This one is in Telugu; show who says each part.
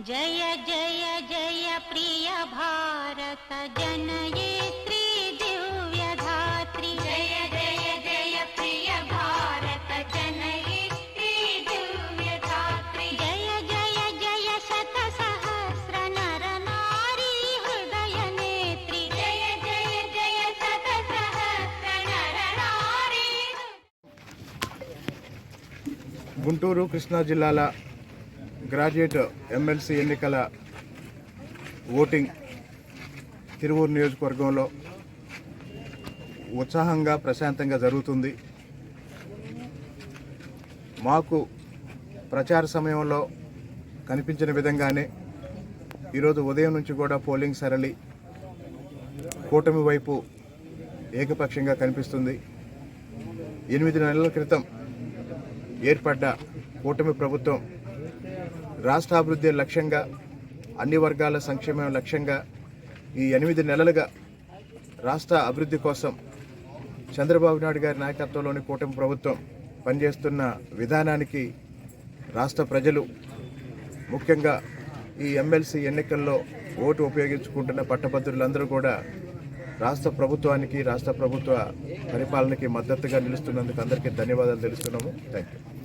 Speaker 1: जय जय जय प्रिय भारत जनयित्री दिव्यधात्री जय जय जय प्रिय भारत जनयित्री दिव्यधात्री जय जय जय शत सहस्र नर नारी हृदय नेत्री जय जय जय शत सहस्र नर नारी
Speaker 2: గుంటూరు కృష్ణా జిల్లాల గ్రాడ్యుయేట్ ఎమ్మెల్సీ ఎన్నికల ఓటింగ్ తిరువూరు నియోజకవర్గంలో ఉత్సాహంగా ప్రశాంతంగా జరుగుతుంది. మాకు ప్రచార సమయంలో కనిపించిన విధంగానే ఈరోజు ఉదయం నుంచి కూడా పోలింగ్ సరళి కూటమి వైపు ఏకపక్షంగా కనిపిస్తుంది. ఎనిమిది నెలల క్రితం ఏర్పడ్డ కూటమి ప్రభుత్వం రాష్ట్ర అభివృద్ధి లక్ష్యంగా అన్ని వర్గాల సంక్షేమం లక్ష్యంగా ఈ ఎనిమిది నెలలుగా రాష్ట్ర అభివృద్ధి కోసం చంద్రబాబు నాయుడు గారి నాయకత్వంలోని కూటమి ప్రభుత్వం పనిచేస్తున్న విధానానికి రాష్ట్ర ప్రజలు ముఖ్యంగా ఈ ఎమ్మెల్సీ ఎన్నికల్లో ఓటు ఉపయోగించుకుంటున్న పట్టభద్రులందరూ కూడా రాష్ట్ర ప్రభుత్వానికి రాష్ట్ర ప్రభుత్వ పరిపాలనకి మద్దతుగా నిలుస్తున్నందుకు అందరికీ ధన్యవాదాలు తెలుస్తున్నాము. Thank you